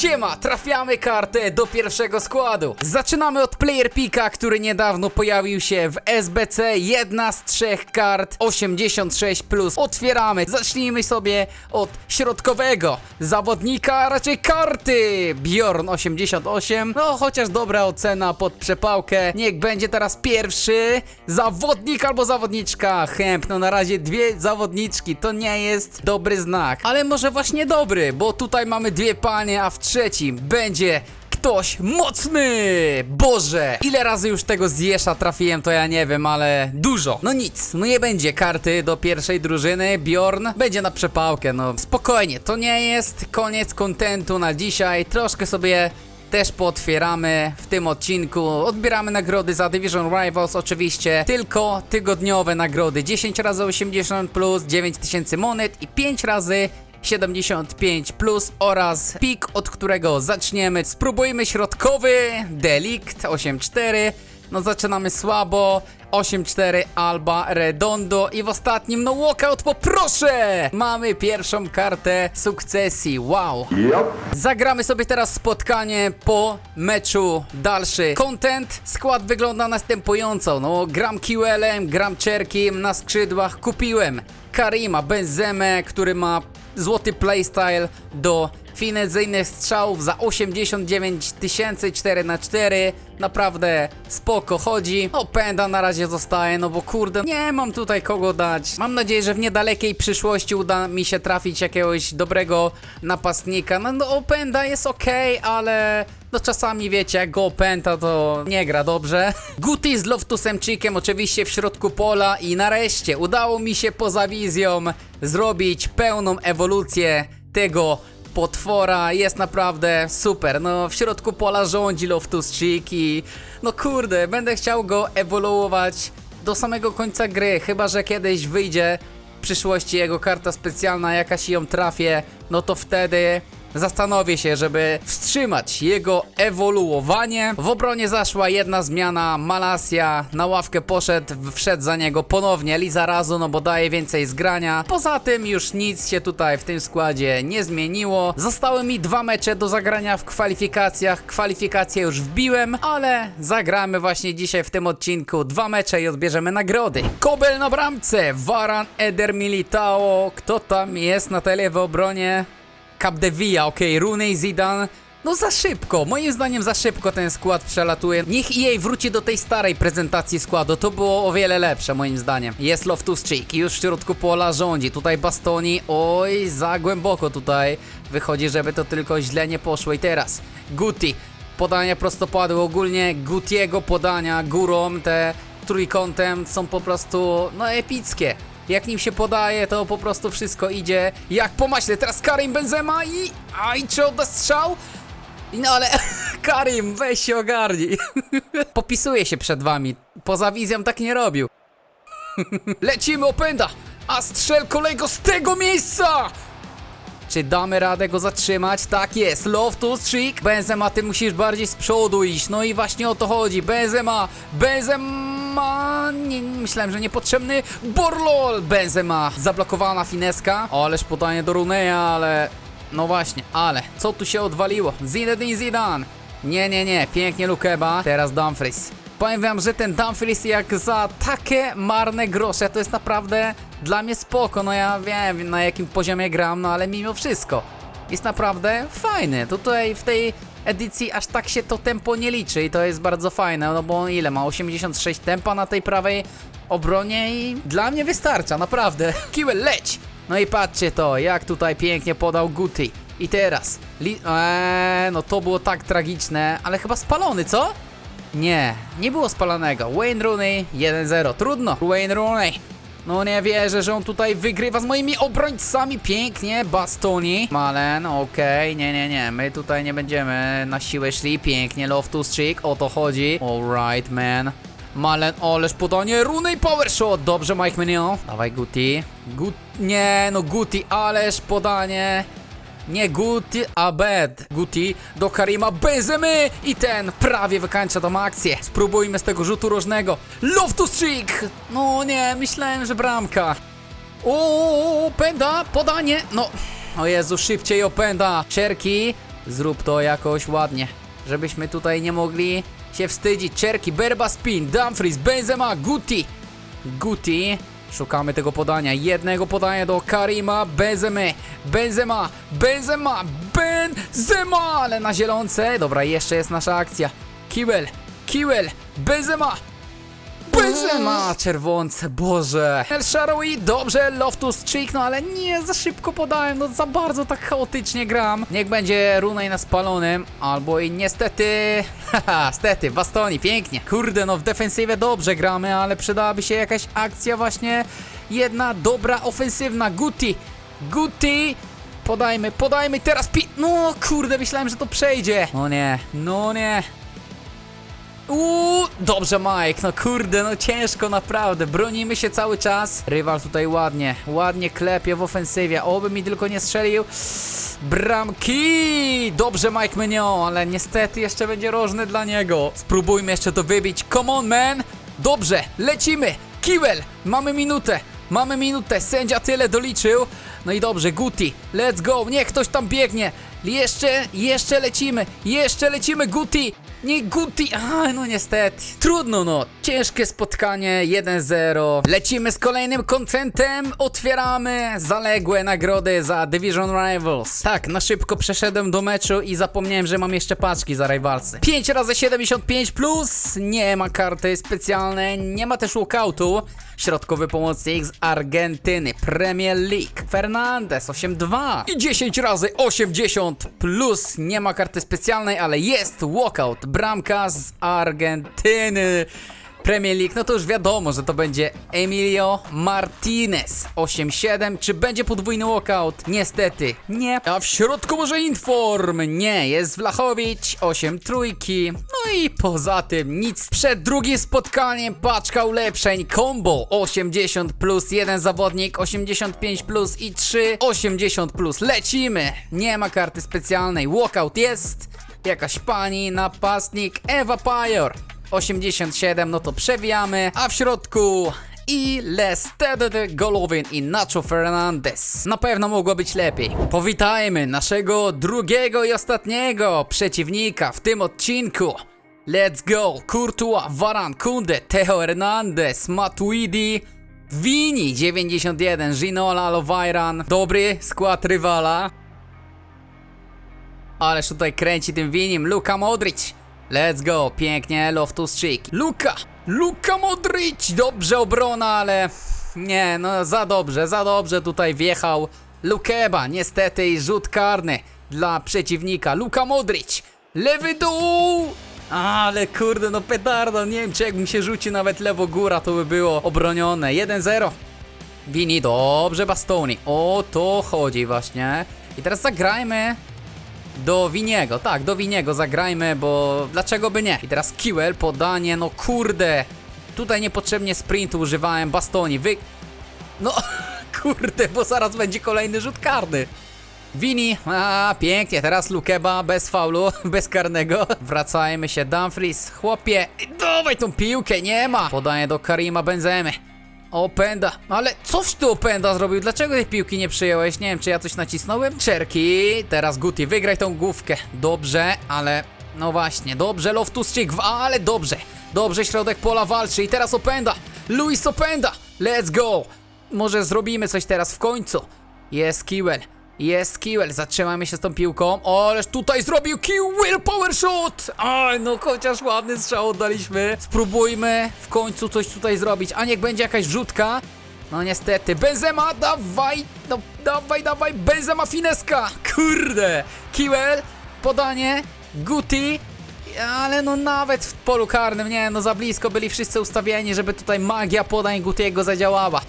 Siema, trafiamy kartę do pierwszego składu. Zaczynamy od player picka, który niedawno pojawił się w SBC. Jedna z trzech kart 86+. Plus. Otwieramy. Zacznijmy sobie od środkowego zawodnika, a raczej karty. Bjorn 88. No, chociaż dobra ocena pod przepałkę. Niech będzie teraz pierwszy zawodnik albo zawodniczka. Chęp, no na razie dwie zawodniczki. To nie jest dobry znak. Ale może właśnie dobry, bo tutaj mamy dwie panie, a w trzecim będzie ktoś mocny! Boże! Ile razy już tego zjesza trafiłem, to ja nie wiem, ale dużo. No nic, no nie będzie karty do pierwszej drużyny. Bjorn będzie na przepałkę, no spokojnie. To nie jest koniec kontentu na dzisiaj. Troszkę sobie też pootwieramy w tym odcinku. Odbieramy nagrody za Division Rivals, oczywiście tylko tygodniowe nagrody. 10 razy 80 plus, 9000 monet i 5 razy 75 plus oraz pik, od którego zaczniemy. Spróbujmy środkowy, Delikt 8-4. No zaczynamy słabo. 8-4 Alba Redondo i w ostatnim no walkout poproszę! Mamy pierwszą kartę sukcesji, wow! Zagramy sobie teraz spotkanie po meczu dalszy. Content, skład wygląda następująco. No, gram QL-em, gram Czerkim, na skrzydłach kupiłem Karima Benzemę, który ma złoty playstyle do finezyjnych strzałów za 89 tysięcy 4 na 4 Naprawdę spoko chodzi. No pęda na razie zostaje, no bo kurde, nie mam tutaj kogo dać. Mam nadzieję, że w niedalekiej przyszłości uda mi się trafić jakiegoś dobrego napastnika. No, no Openda jest okej, ale no czasami wiecie, jak go opęta, to nie gra dobrze. Guti z Loftusem Chikiem oczywiście w środku pola i nareszcie udało mi się poza wizją zrobić pełną ewolucję tego potwora. Jest naprawdę super. No w środku pola rządzi Loftus Cheek i no kurde, będę chciał go ewoluować do samego końca gry, chyba że kiedyś wyjdzie w przyszłości jego karta specjalna, jakaś ją trafię, no to wtedy zastanowię się, żeby wstrzymać jego ewoluowanie. W obronie zaszła jedna zmiana, Malasia na ławkę poszedł, wszedł za niego ponownie Lizarazu, no bo daje więcej zgrania. Poza tym już nic się tutaj w tym składzie nie zmieniło. Zostały mi dwa mecze do zagrania w kwalifikacjach. Kwalifikacje już wbiłem, ale zagramy właśnie dzisiaj w tym odcinku dwa mecze i odbierzemy nagrody. Kobel na bramce, Varan, Eder Militao. Kto tam jest na tele w obronie? Capdevilla, okej, Rooney, Zidane. No za szybko, moim zdaniem za szybko ten skład przelatuje. Niech EA wróci do tej starej prezentacji składu, to było o wiele lepsze moim zdaniem. Jest Loftus Cheek, już w środku pola rządzi, tutaj Bastoni, oj, za głęboko tutaj wychodzi, żeby to tylko źle nie poszło. I teraz Guti, podania prostopadłe, ogólnie Gutiego podania górą, te trójkątem są po prostu, no epickie. Jak nim się podaje, to po prostu wszystko idzie jak po maśle. Teraz Karim Benzema i... Aj, czy odda strzał? No ale Karim, weź się ogarnij. Popisuje się przed wami. Poza wizją tak nie robił. Lecimy opęda! A strzel kolego z tego miejsca! Czy damy radę go zatrzymać? Tak jest, Loftus, Cheek. Benzema, ty musisz bardziej z przodu iść. No i właśnie o to chodzi. Benzema, Benzema... Nie, myślałem, że niepotrzebny. Borlol, Benzema. Zablokowana fineska. O, ależ podanie do Runeja, ale... No właśnie, ale co tu się odwaliło? Zinedine Zidane. Nie, nie, nie, pięknie Lukeba. Teraz Dumfries. Powiem wam, że ten Dumfries jak za takie marne grosze to jest naprawdę dla mnie spoko. No ja wiem na jakim poziomie gram, no ale mimo wszystko jest naprawdę fajny. Tutaj w tej edycji aż tak się to tempo nie liczy i to jest bardzo fajne, no bo ile ma 86 tempa na tej prawej obronie i dla mnie wystarcza, naprawdę. Kiwel leć! No i patrzcie to, jak tutaj pięknie podał Guti. I teraz, li eee, no to było tak tragiczne, ale chyba spalony, co? Nie, nie było spalonego. Wayne Rooney 1-0. Trudno. Wayne Rooney. No nie wierzę, że on tutaj wygrywa z moimi obrońcami. Pięknie, Bastoni. Malen, okej, nie, nie, nie. My tutaj nie będziemy na siłę szli. Pięknie, Loftus Cheek, o to chodzi. Alright, man. Malen, oleż podanie, Rooney power shot. Dobrze, Mike Mignon. Dawaj, Guti. Gut, nie, no Guti, ależ podanie. Nie Guti, a bad. Guti do Karima Benzemy i ten prawie wykańcza tą akcję. Spróbujmy z tego rzutu rożnego. Loftus Cheek! No nie, myślałem, że bramka. O, pęda, podanie. No, o Jezu, szybciej opęda. Czerki. Zrób to jakoś ładnie, żebyśmy tutaj nie mogli się wstydzić. Czerki, Berba Spin, Dumfries, Benzema, Guti. Guti. Szukamy tego podania. Jednego podania do Karima Benzema. Benzema, Benzema, Benzema, ale na zielonce. Dobra, jeszcze jest nasza akcja. Kiwel, Kiwel, Benzema, Benzema, czerwonce, Boże. El Shaarawy, dobrze, Loftus Cheek, no ale nie, za szybko podałem, no za bardzo tak chaotycznie gram. Niech będzie Runaj na spalonym, albo i niestety, haha, stety, Bastoni, pięknie. Kurde, no w defensywie dobrze gramy, ale przydałaby się jakaś akcja właśnie, jedna dobra, ofensywna, Guti, Guti, podajmy, podajmy, teraz pi... No kurde, myślałem, że to przejdzie. No nie, no nie. Uuu, dobrze Mike, no kurde, no ciężko naprawdę, bronimy się cały czas. Rywal tutaj ładnie, ładnie klepie w ofensywie, oby mi tylko nie strzelił. Bramki! Dobrze Mike Mignon, ale niestety jeszcze będzie rożny dla niego. Spróbujmy jeszcze to wybić, come on man! Dobrze, lecimy! Kiwel, mamy minutę, mamy minutę, sędzia tyle doliczył. No i dobrze, Guti, let's go, niech ktoś tam biegnie. Jeszcze, jeszcze lecimy, jeszcze lecimy, Guti! Nie Guti, a no niestety. Trudno no, ciężkie spotkanie, 1-0. Lecimy z kolejnym kontentem, otwieramy zaległe nagrody za Division Rivals. Tak, na szybko przeszedłem do meczu i zapomniałem, że mam jeszcze paczki za Rivalsy. 5 razy 75 plus, nie ma karty specjalnej, nie ma też walkoutu. Środkowy pomocnik z Argentyny, Premier League. Fernandez 8-2 i 10 razy 80 plus. Nie ma karty specjalnej, ale jest walkout. Bramka z Argentyny. Premier League, no to już wiadomo, że to będzie Emilio Martinez 8-7. Czy będzie podwójny walkout? Niestety nie. A w środku może Inform? Nie, jest Wlachowicz 8 trójki. No i poza tym nic. Przed drugim spotkaniem paczka ulepszeń combo 80 plus, jeden zawodnik 85 plus i 3 80 plus. Lecimy. Nie ma karty specjalnej. Walkout jest. Jakaś pani, napastnik, Eva Pajor 87, no to przewijamy, a w środku i Lestede Golovin i Nacho Fernandez. Na pewno mogło być lepiej. Powitajmy naszego drugiego i ostatniego przeciwnika w tym odcinku. Let's go! Courtois, Varan, Kunde, Theo Hernandez, Matuidi, Vini 91, Ginola, Lovairan. Dobry skład rywala. Ależ tutaj kręci tym winim. Luka Modric. Let's go. Pięknie. Loftus Cheek. Luka. Luka Modric. Dobrze obrona, ale... Nie, no za dobrze, za dobrze tutaj wjechał Lukeba. Niestety i rzut karny dla przeciwnika. Luka Modric. Lewy dół. Ale kurde, no petardo. Nie wiem, czy jakbym się rzucił nawet lewo góra, to by było obronione. 1-0. Vini, dobrze Bastoni. O to chodzi właśnie. I teraz zagrajmy do Winiego, tak, do Winiego zagrajmy, bo dlaczego by nie? I teraz Kiwel, podanie, no kurde. Tutaj niepotrzebnie sprintu używałem, bastoni, wy... No, kurde, bo zaraz będzie kolejny rzut karny. Wini, a pięknie, teraz Lukeba bez faulu, bez karnego. Wracajmy się, Dumfries, chłopie, dawaj tą piłkę, nie ma. Podanie do Karima Benzemy. Openda, ale coś ty Openda zrobił? Dlaczego tej piłki nie przyjąłeś? Nie wiem, czy ja coś nacisnąłem? Czerki, teraz Guti, wygraj tą główkę. Dobrze, ale no właśnie, dobrze, Loftus Cheek, ale dobrze. Dobrze, środek pola walczy i teraz Openda. Luis Openda, let's go. Może zrobimy coś teraz w końcu. Jest Kiwel. Jest Kiwel, zatrzymamy się z tą piłką. O, ależ tutaj zrobił Kiwel power shot! Aj, no chociaż ładny strzał oddaliśmy. Spróbujmy w końcu coś tutaj zrobić. A niech będzie jakaś rzutka. No niestety, Benzema, dawaj, no dawaj, dawaj, Benzema fineska! Kurde! Kiwel, podanie, Guti, ale no nawet w polu karnym, nie, no za blisko byli wszyscy ustawieni, żeby tutaj magia podań Gutiego zadziałała.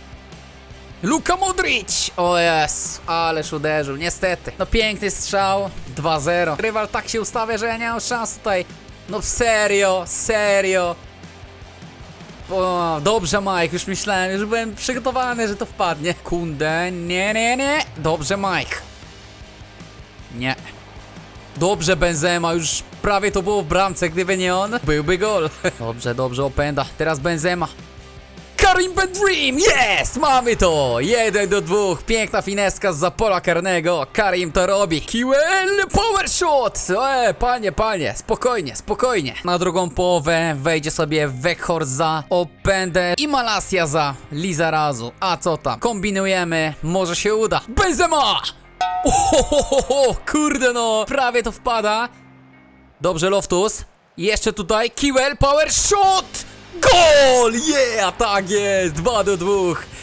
Luka Modric! O jest, ależ uderzył, niestety. No piękny strzał, 2-0. Rywal tak się ustawia, że ja nie mam szans tutaj. No serio, serio. O, dobrze Mike, już myślałem, już byłem przygotowany, że to wpadnie. Kunde, nie, nie, nie. Dobrze Mike. Nie. Dobrze Benzema, już prawie to było w bramce, gdyby nie on, byłby gol. Dobrze, dobrze, opęda. Teraz Benzema. Karim Ben Dream, jest! Mamy to! Jeden do dwóch, piękna fineska z zapola karnego, Karim to robi. QL Power Shot! E, panie, panie, spokojnie, spokojnie. Na drugą połowę wejdzie sobie Weghorza, Opende i Malasia za Lizarazu. A co tam? Kombinujemy, może się uda. Benzema! Ohohoho, kurde no, prawie to wpada. Dobrze, Loftus. Jeszcze tutaj Kiwel Power Shot! Gol! Yeah, tak jest! 2 do 2.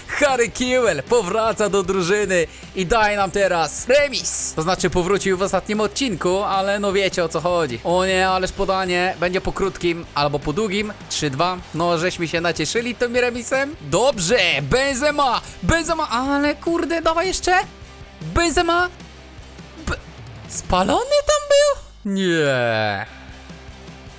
Harry Kiwel powraca do drużyny i daje nam teraz remis. To znaczy powrócił w ostatnim odcinku, ale no wiecie o co chodzi. O nie, ależ podanie będzie po krótkim albo po długim. 3-2. No, żeśmy się nacieszyli tym remisem. Dobrze, Benzema! Benzema, ale kurde, dawaj jeszcze. Benzema! B Spalony tam był? Nie.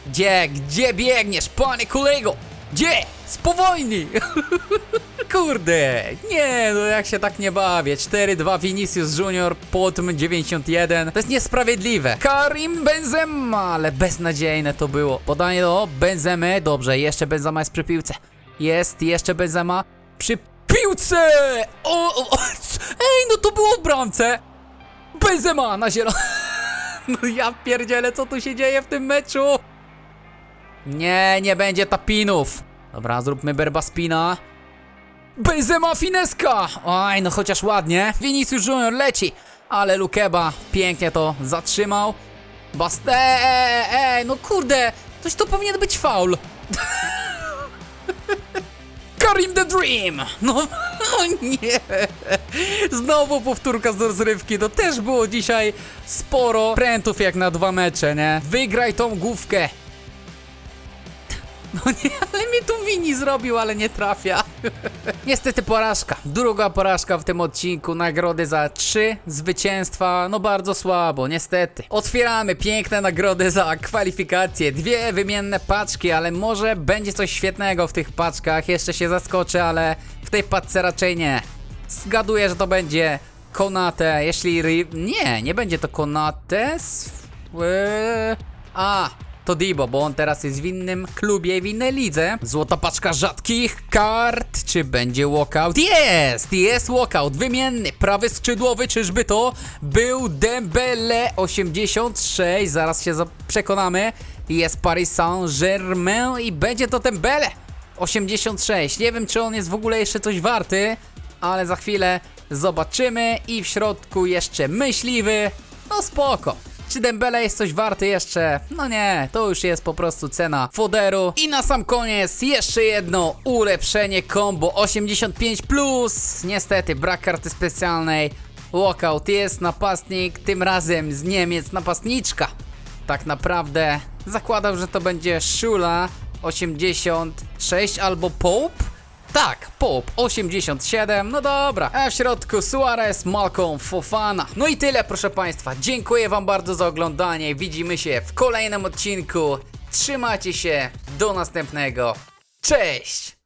Gdzie, gdzie biegniesz, panie kolego? Gdzie? Spowolnij! Kurde, nie, no jak się tak nie bawię. 4-2 Vinicius Junior, Potm 91. To jest niesprawiedliwe. Karim Benzema, ale beznadziejne to było. Podanie do Benzemy, dobrze, jeszcze Benzema jest przy piłce. Jest, jeszcze Benzema przy piłce! O, o, o, ej, no to było w bramce! Benzema na zielono. No ja pierdzielę, co tu się dzieje w tym meczu? Nie, nie będzie tapinów. Dobra, zróbmy berbaspina. Benzema fineska! Oj, no chociaż ładnie. Vinicius Junior leci, ale Lukeba pięknie to zatrzymał. Baste, ej, ej, no kurde, coś to powinien być faul. Karim the Dream! No, o nie! Znowu powtórka z rozrywki, to też było dzisiaj sporo prętów jak na dwa mecze, nie? Wygraj tą główkę! No nie, ale mnie tu Wini zrobił, ale nie trafia. Niestety porażka. Druga porażka w tym odcinku. Nagrody za trzy zwycięstwa. No bardzo słabo, niestety. Otwieramy piękne nagrody za kwalifikacje. Dwie wymienne paczki, ale może będzie coś świetnego w tych paczkach. Jeszcze się zaskoczę, ale w tej paczce raczej nie. Zgaduję, że to będzie Konate. Jeśli. Nie, nie będzie to Konate. Eee, A, to Dibo, bo on teraz jest w innym klubie, w innej lidze. Złota paczka rzadkich kart. Czy będzie walkout? Jest! Jest walkout. Wymienny. Prawy skrzydłowy. Czyżby to był Dembele 86? Zaraz się przekonamy. Jest Paris Saint-Germain i będzie to Dembele 86. Nie wiem, czy on jest w ogóle jeszcze coś warty, ale za chwilę zobaczymy. I w środku jeszcze myśliwy. No spoko. Czy Dembele jest coś warty jeszcze? No nie, to już jest po prostu cena foderu. I na sam koniec jeszcze jedno ulepszenie combo 85+. Plus. Niestety brak karty specjalnej. Walkout jest napastnik, tym razem z Niemiec napastniczka. Tak naprawdę zakładam, że to będzie Szula 86 albo Pope. Tak, Pop 87, no dobra. A w środku Suarez, Malcolm, Fofana. No i tyle, proszę Państwa. Dziękuję Wam bardzo za oglądanie. Widzimy się w kolejnym odcinku. Trzymajcie się, do następnego. Cześć!